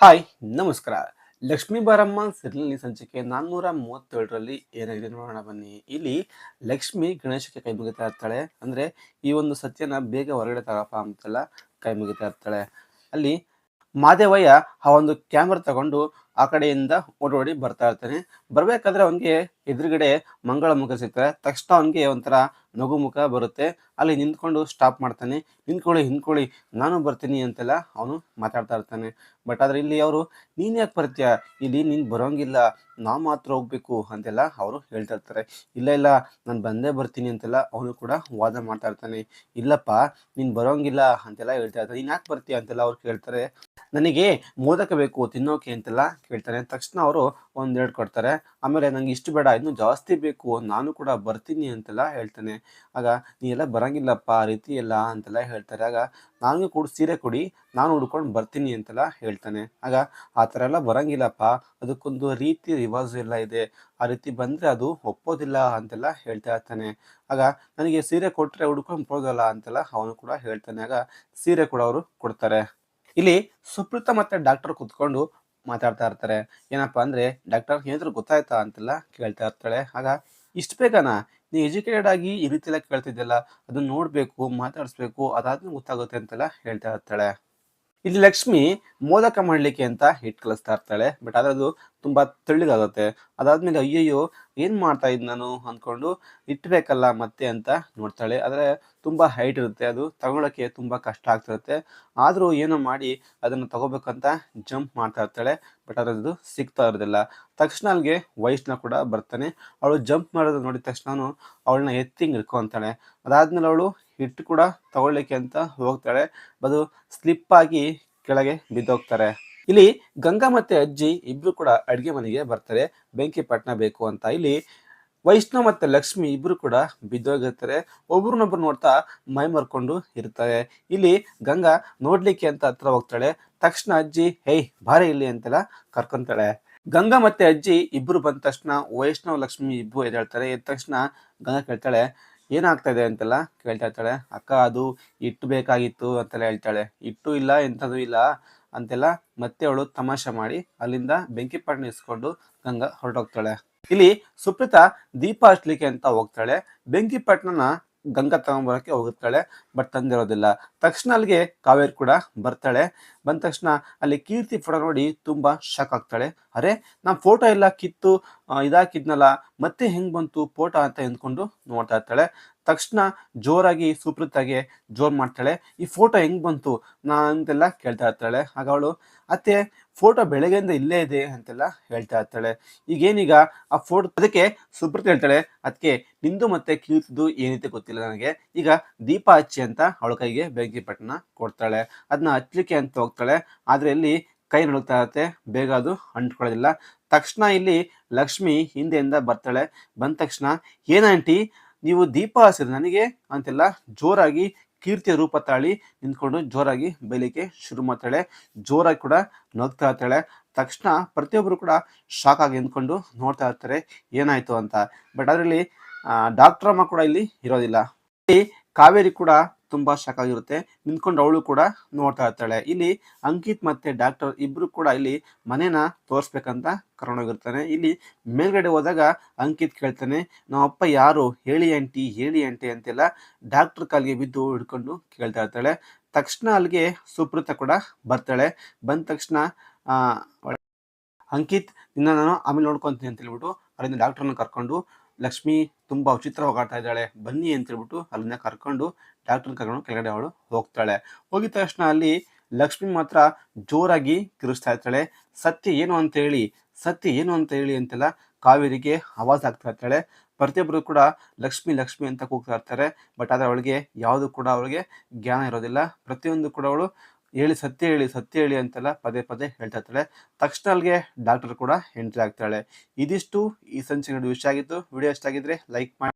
Hi, ನಮಸ್ಕಾರ. ಲಕ್ಷ್ಮೀ ಬಾರಮ್ಮ ಸಿರಲಿ ಸಂಚಿಕೆ ನಾನ್ನೂರ ಮೂವತ್ತೇಳರಲ್ಲಿ ಏನಾಗಿದೆ ನೋಡೋಣ ಬನ್ನಿ. ಇಲ್ಲಿ ಲಕ್ಷ್ಮಿ ಗಣೇಶಕ್ಕೆ ಕೈ ಮುಗಿತಾ ಇರ್ತಾಳೆ. ಅಂದ್ರೆ ಈ ಒಂದು ಸತ್ಯನ ಬೇಗ ಹೊರಗಡೆ ತಗಪ್ಪ ಅಂತೆಲ್ಲ ಕೈ ಮುಗಿತಾ ಇರ್ತಾಳೆ. ಅಲ್ಲಿ ಮಾದೇವಯ್ಯ ಆ ಒಂದು ಕ್ಯಾಮ್ರಾ ತಗೊಂಡು ಆ ಕಡೆಯಿಂದ ಓಡೋಡಿ ಬರ್ತಾ ಇರ್ತಾನೆ. ಬರ್ಬೇಕಾದ್ರೆ ಅವನಿಗೆ ಎದುರುಗಡೆ ಮಂಗಳ ಮುಖ ಸಿಗ್ತಾರೆ ತಕ್ಷಣ ಅವನಿಗೆ ಒಂಥರ ನಗು ಮುಖ ಬರುತ್ತೆ. ಅಲ್ಲಿ ನಿಂತ್ಕೊಂಡು ಸ್ಟಾಪ್ ಮಾಡ್ತಾನೆ. ನಿಂತ್ಕೊಳ್ಳಿ, ಹಿಂದ್ಕೊಳ್ಳಿ, ನಾನು ಬರ್ತೀನಿ ಅಂತೆಲ್ಲ ಅವನು ಮಾತಾಡ್ತಾ ಇರ್ತಾನೆ. ಬಟ್ ಆದ್ರೆ ಇಲ್ಲಿ ಅವರು, ನೀನು ಯಾಕೆ ಬರ್ತೀಯ? ಇಲ್ಲಿ ನೀನು ಬರೋಂಗಿಲ್ಲ. ನಾವು ಮಾತ್ರ ಹೋಗ್ಬೇಕು ಅಂತೆಲ್ಲ ಅವರು ಹೇಳ್ತಾ ಇರ್ತಾರೆ. ಇಲ್ಲ ಇಲ್ಲ, ನಾನು ಬಂದೇ ಬರ್ತೀನಿ ಅಂತೆಲ್ಲ ಅವನು ಕೂಡ ವಾದ ಮಾಡ್ತಾ ಇರ್ತಾನೆ. ಇಲ್ಲಪ್ಪ, ನೀನ್ ಬರೋಂಗಿಲ್ಲ ಅಂತೆಲ್ಲ ಹೇಳ್ತಾ ಇರ್ತಾರೆ. ನೀನ್ ಯಾಕೆ ಬರ್ತೀಯ? ಅಂತೆಲ್ಲ ಅವ್ರು ಕೇಳ್ತಾರೆ. ನನಗೆ ಮೋದಕ ಬೇಕು ತಿನ್ನೋಕೆ ಅಂತೆಲ್ಲ ಕೇಳ್ತಾನೆ ತಕ್ಷಣ ಅವರು ಒಂದೆರಡು ಕೊಡ್ತಾರೆ. ಆಮೇಲೆ ನಂಗೆ ಇಷ್ಟು ಬೇಡ, ಇನ್ನು ಜಾಸ್ತಿ ಬೇಕು, ನಾನು ಕೂಡ ಬರ್ತೀನಿ ಅಂತೆಲ್ಲ ಹೇಳ್ತಾನೆ. ಆಗ, ನೀ ಎಲ್ಲ ಬರಂಗಿಲ್ಲಪ್ಪ, ಆ ರೀತಿ ಎಲ್ಲ ಅಂತೆಲ್ಲ ಹೇಳ್ತಾರೆ. ಆಗ, ನಾನು ಕೂಡ ಸೀರೆ ಕೊಡಿ, ನಾನು ಉಡ್ಕೊಂಡು ಬರ್ತೀನಿ ಅಂತೆಲ್ಲ ಹೇಳ್ತಾನೆ. ಆಗ, ಆ ಥರ ಎಲ್ಲ ಬರಂಗಿಲ್ಲಪ್ಪ, ಅದಕ್ಕೊಂದು ರೀತಿ ರಿವಾಜ್ ಎಲ್ಲ ಇದೆ. ಆ ರೀತಿ ಬಂದರೆ ಅದು ಒಪ್ಪೋದಿಲ್ಲ ಅಂತೆಲ್ಲ ಹೇಳ್ತಾ ಇರ್ತಾನೆ. ಆಗ, ನನಗೆ ಸೀರೆ ಕೊಟ್ಟರೆ ಉಡ್ಕೊಂಡು ಬರೋದಲ್ಲ ಅಂತೆಲ್ಲ ಅವನು ಕೂಡ ಹೇಳ್ತಾನೆ. ಆಗ, ಸೀರೆ ಕೂಡ ಅವರು ಕೊಡ್ತಾರೆ. ಇಲ್ಲಿ ಸುಪ್ರೀತ ಮತ್ತೆ ಡಾಕ್ಟರ್ ಕುತ್ಕೊಂಡು ಮಾತಾಡ್ತಾ ಇರ್ತಾರೆ. ಏನಪ್ಪಾ ಅಂದ್ರೆ, ಡಾಕ್ಟರ್ ಏನಾದ್ರು ಗೊತ್ತಾಯ್ತಾ ಅಂತೆಲ್ಲ ಕೇಳ್ತಾ ಇರ್ತಾಳೆ. ಆಗ, ಇಷ್ಟು ಬೇಗನಾ? ನೀ ಎಜುಕೇಟೆಡ್ ಆಗಿ ಈ ರೀತಿ ಎಲ್ಲ ಕೇಳ್ತಿದ್ದಲ್ಲ ಅದನ್ನ ನೋಡ್ಬೇಕು, ಮಾತಾಡಿಸ್ಬೇಕು, ಅದಾದ್ಮೇಲೆ ಗೊತ್ತಾಗುತ್ತೆ ಅಂತೆಲ್ಲ ಹೇಳ್ತಾ ಇರ್ತಾಳೆ. ಇಲ್ಲಿ ಲಕ್ಷ್ಮಿ ಮೋದಕ ಮಾಡ್ಲಿಕ್ಕೆ ಅಂತ ಹಿಟ್ ಕಲಿಸ್ತಾ ಇರ್ತಾಳೆ. ಬಟ್ ಆದ್ರೆ ಅದು ತುಂಬಾ ಅದಾದ್ಮೇಲೆ ಅಯ್ಯಯ್ಯೋ, ಏನ್ ಮಾಡ್ತಾ ಇದ್ ನಾನು ಅಂದ್ಕೊಂಡು ಇಟ್ಬೇಕಲ್ಲ ಮತ್ತೆ ಅಂತ ನೋಡ್ತಾಳೆ. ಆದ್ರೆ ತುಂಬಾ ಹೈಟ್ ಇರುತ್ತೆ. ಅದು ತಗೊಳಕ್ಕೆ ತುಂಬಾ ಕಷ್ಟ ಆಗ್ತಿರುತ್ತೆ. ಆದ್ರೂ ಏನೋ ಮಾಡಿ ಅದನ್ನ ತಗೋಬೇಕಂತ ಜಂಪ್ ಮಾಡ್ತಾ ಇರ್ತಾಳೆ. ಬಟ್ ಅದ್ರದ್ದು ಸಿಗ್ತಾ ಇರೋದಿಲ್ಲ. ತಕ್ಷಣ ಅಲ್ಲಿಗೆ ವಯಸ್ಸನ್ನ ಕೂಡ ಬರ್ತಾನೆ. ಅವಳು ಜಂಪ್ ಮಾಡೋದು ನೋಡಿದ ತಕ್ಷಣ ಅವಳನ್ನ ಎತ್ತಿಂಗ್ ಹಿಡ್ಕೊಂತಾಳೆ ಅದಾದ್ಮೇಲೆ ಅವಳು ಹಿಟ್ಟು ಕೂಡ ತಗೊಳ್ಳಿಕ್ಕೆ ಅಂತ ಹೋಗ್ತಾಳೆ. ಅದು ಸ್ಲಿಪ್ ಆಗಿ ಕೆಳಗೆ ಬಿದ್ದೋಗ್ತಾರೆ. ಇಲ್ಲಿ ಗಂಗಾ ಮತ್ತೆ ಅಜ್ಜಿ ಇಬ್ರು ಕೂಡ ಅಡುಗೆ ಮನೆಗೆ ಬರ್ತಾರೆ. ಬೆಂಕಿ ಪಟ್ನ ಬೇಕು ಅಂತ. ಇಲ್ಲಿ ವೈಷ್ಣವ್ ಮತ್ತೆ ಲಕ್ಷ್ಮಿ ಇಬ್ರು ಕೂಡ ಬಿದ್ದೋಗಿರ್ತಾರೆ. ಒಬ್ರನ್ನೊಬ್ರು ನೋಡ್ತಾ ಮೈ ಮರ್ಕೊಂಡು ಇರ್ತಾರೆ. ಇಲ್ಲಿ ಗಂಗಾ ನೋಡ್ಲಿಕ್ಕೆ ಅಂತ ಹತ್ರ ಹೋಗ್ತಾಳೆ. ತಕ್ಷಣ ಅಜ್ಜಿ, ಹೇಯ್, ಬಾರೆ ಇಲ್ಲಿ ಅಂತೆಲ್ಲ ಕರ್ಕೊಂತಾಳೆ. ಗಂಗಾ ಮತ್ತೆ ಅಜ್ಜಿ ಇಬ್ರು ಬಂದ ತಕ್ಷಣ ವೈಷ್ಣವ್, ಲಕ್ಷ್ಮಿ ಇಬ್ರು ಎದ್ದೇಳ್ತಾರೆ. ಎದ್ದ ತಕ್ಷಣ ಗಂಗಾ ಕೇಳ್ತಾಳೆ ಏನಾಗ್ತಾ ಇದೆ ಅಂತೆಲ್ಲ ಕೇಳ್ತಾ ಇರ್ತಾಳೆ. ಅಕ್ಕ, ಅದು ಇಟ್ಟು ಬೇಕಾಗಿತ್ತು ಅಂತೆಲ್ಲ ಹೇಳ್ತಾಳೆ. ಇಟ್ಟು ಇಲ್ಲ, ಎಂಥದ್ದು ಇಲ್ಲ ಅಂತೆಲ್ಲ ಮತ್ತೆ ಅವಳು ತಮಾಷೆ ಮಾಡಿ ಅಲ್ಲಿಂದ ಬೆಂಕಿ ಪಟ್ಟಣ ಇಸ್ಕೊಂಡು ಗಂಗಾ ಹೊರಟೋಗ್ತಾಳೆ. ಇಲ್ಲಿ ಸುಪ್ರೀತಾ ದೀಪ ಹಚ್ಲಿಕ್ಕೆ ಅಂತ ಹೋಗ್ತಾಳೆ. ಬೆಂಕಿ ಪಟ್ಟಣನ ಗಂಗಾ ತಗೊಂಬರೋಕ್ಕೆ ಹೋಗುತ್ತಾಳೆ ಬಟ್ ತಂದಿರೋದಿಲ್ಲ. ತಕ್ಷಣ ಅಲ್ಲಿಗೆ ಕಾವೇರಿ ಕೂಡ ಬರ್ತಾಳೆ. ಬಂದ ತಕ್ಷಣ ಅಲ್ಲಿ ಕೀರ್ತಿ ಫೋಟೋ ನೋಡಿ ತುಂಬ ಶಾಕ್ ಆಗ್ತಾಳೆ. ಅರೆ ನಾ ಫೋಟೋ ಎಲ್ಲ ಕಿತ್ತು ಇದಾಕಿದ್ನಲ್ಲ, ಮತ್ತೆ ಹೆಂಗೆ ಬಂತು ಫೋಟೋ ಅಂತ ಎಂದ್ಕೊಂಡು ನೋಡ್ತಾ ಇರ್ತಾಳೆ. ತಕ್ಷಣ ಜೋರಾಗಿ ಸುಪ್ರೀತಾಗೆ ಜೋರು ಮಾಡ್ತಾಳೆ. ಈ ಫೋಟೋ ಹೆಂಗ್ ಬಂತು? ನಾ ಅಂತೆಲ್ಲ ಕೇಳ್ತಾ ಇರ್ತಾಳೆ. ಆಗ ಅವಳು, ಅತ್ತೆ ಫೋಟೋ ಬೆಳಗ್ಗೆಯಿಂದ ಇಲ್ಲೇ ಇದೆ ಅಂತೆಲ್ಲ ಹೇಳ್ತಾ ಇರ್ತಾಳೆ. ಈಗೇನೀಗ ಆ ಫೋಟೋ ಅದಕ್ಕೆ ಸುಪ್ರೀತ್ ಹೇಳ್ತಾಳೆ, ಅದಕ್ಕೆ ನಿಂದು ಮತ್ತೆ ಕೀರ್ತಿದು ಏನಿದೆ ಗೊತ್ತಿಲ್ಲ ನನಗೆ. ಈಗ ದೀಪ ಹಚ್ಚಿ ಅಂತ ಅವಳ ಕೈಗೆ ಬೆಂಕಿ ಪಟ್ಟಣ ಕೊಡ್ತಾಳೆ. ಅದನ್ನ ಹಚ್ಚಲಿಕ್ಕೆ ಅಂತ ಹೋಗ್ತಾಳೆ. ಆದ್ರೆ ಇಲ್ಲಿ ಕೈ ನಡುಗ್ತಾ ಇರುತ್ತೆ. ಬೇಗ ಅದು ಅಂಟ್ಕೊಳ್ಳೋದಿಲ್ಲ. ತಕ್ಷಣ ಇಲ್ಲಿ ಲಕ್ಷ್ಮಿ ಹಿಂದೆಯಿಂದ ಬರ್ತಾಳೆ. ಬಂದ ತಕ್ಷಣ ಏನಂಟಿ ನೀವು ದೀಪ ಹಸಿರು ನನಗೆ? ಅಂತೆಲ್ಲ ಜೋರಾಗಿ ಕೀರ್ತಿಯ ರೂಪ ತಾಳಿ ನಿಂತ್ಕೊಂಡು ಜೋರಾಗಿ ಬೈಲಿಕ್ಕೆ ಶುರು ಮಾಡ್ತಾಳೆ. ಜೋರಾಗಿ ಕೂಡ ನಗ್ತಾ ಇರ್ತಾಳೆ. ತಕ್ಷಣ ಪ್ರತಿಯೊಬ್ಬರು ಕೂಡ ಶಾಕ್ ಆಗಿ ನಿಂತ್ಕೊಂಡು ನೋಡ್ತಾ ಇರ್ತಾರೆ, ಏನಾಯ್ತು ಅಂತ. ಬಟ್ ಅದರಲ್ಲಿ ಡಾಕ್ಟರ್ ಅಮ್ಮ ಕೂಡ ಇಲ್ಲಿ ಇರೋದಿಲ್ಲ. ಕಾವೇರಿ ಕೂಡ ತುಂಬಾ ಶಾಕ್ ಆಗಿರುತ್ತೆ ನಿಂತ್ಕೊಂಡು ಅವಳು ಕೂಡ ನೋಡ್ತಾ ಇರ್ತಾಳೆ. ಇಲ್ಲಿ ಅಂಕಿತ್ ಮತ್ತೆ ಡಾಕ್ಟರ್ ಇಬ್ರು ಕೂಡ ಇಲ್ಲಿ ಮನೇನ ತೋರಿಸ್ಬೇಕಂತ ಕರ್ಕೊಂಡೋಗಿರ್ತಾನೆ. ಇಲ್ಲಿ ಮೇಲ್ಗಡೆ ಹೋದಾಗ ಅಂಕಿತ್ ಕೇಳ್ತಾನೆ ನಮ್ಮಪ್ಪ ಯಾರು? ಹೇಳಿ ಆಂಟಿ ಹೇಳಿ ಆಂಟಿ ಅಂತೆಲ್ಲ ಡಾಕ್ಟರ್ ಕಾಲಿಗೆ ಬಿದ್ದು ಹಿಡ್ಕೊಂಡು ಕೇಳ್ತಾ ಇರ್ತಾಳೆ. ತಕ್ಷಣ ಅಲ್ಲಿಗೆ ಸುಪ್ರತ ಕೂಡ ಬರ್ತಾಳೆ. ಬಂದ ತಕ್ಷಣ ಅಂಕಿತ್, ನಿನ್ನ ನಾನು ಆಮೇಲೆ ನೋಡ್ಕೊಂತೀನಿ ಅಂತ ಹೇಳ್ಬಿಟ್ಟು ಅಲ್ಲಿಂದ ಡಾಕ್ಟರ್ನ ಕರ್ಕೊಂಡು ಲಕ್ಷ್ಮಿ ತುಂಬಾ ವಿಚಿತ್ರ ಹೋಗಾಡ್ತಾ ಇದ್ದಾಳೆ. ಬನ್ನಿ ಅಂತ ಹೇಳ್ಬಿಟ್ಟು ಅಲ್ಲಿಂದ ಕರ್ಕೊಂಡು ಡಾಕ್ಟರ್ ಕರ್ಕೊಂಡು ಕೆಳಗಡೆ ಅವಳು ಹೋಗ್ತಾಳೆ. ಹೋಗಿದ ತಕ್ಷಣ ಅಲ್ಲಿ ಲಕ್ಷ್ಮಿ ಮಾತ್ರ ಜೋರಾಗಿ ಕಿರಿಸ್ತಾ ಇರ್ತಾಳೆ. ಸತ್ಯ ಏನು ಅಂತ ಹೇಳಿ ಸತ್ಯ ಏನು ಅಂತ ಹೇಳಿ ಅಂತೆಲ್ಲ ಕಾವೇರಿಗೆ ಆವಾಜ್ ಆಗ್ತಾ ಇರ್ತಾಳೆ. ಪ್ರತಿಯೊಬ್ಬರು ಕೂಡ ಲಕ್ಷ್ಮಿ ಲಕ್ಷ್ಮಿ ಅಂತ ಕೂಗ್ತಾ ಇರ್ತಾರೆ. ಬಟ್ ಆದರೆ ಅವಳಿಗೆ ಯಾವುದು ಕೂಡ ಅವಳಿಗೆ ಜ್ಞಾನ ಇರೋದಿಲ್ಲ. ಪ್ರತಿಯೊಂದು ಕೂಡ ಅವಳು ಹೇಳಿ, ಸತ್ಯ ಹೇಳಿ ಸತ್ಯ ಹೇಳಿ ಅಂತೆಲ್ಲ ಪದೇ ಪದೇ ಹೇಳ್ತಾ ಇರ್ತಾಳೆ. ತಕ್ಷಣ ಅಲ್ಲಿಗೆ ಡಾಕ್ಟರ್ ಕೂಡ ಎಂಟ್ರಿ ಆಗ್ತಾಳೆ. ಇದಿಷ್ಟು ಈ ಸಂಚಿಕೆ ವಿಷಯ ಆಗಿತ್ತು. ವಿಡಿಯೋ ಇಷ್ಟ ಆಗಿದ್ರೆ ಲೈಕ್ ಮಾಡಿ.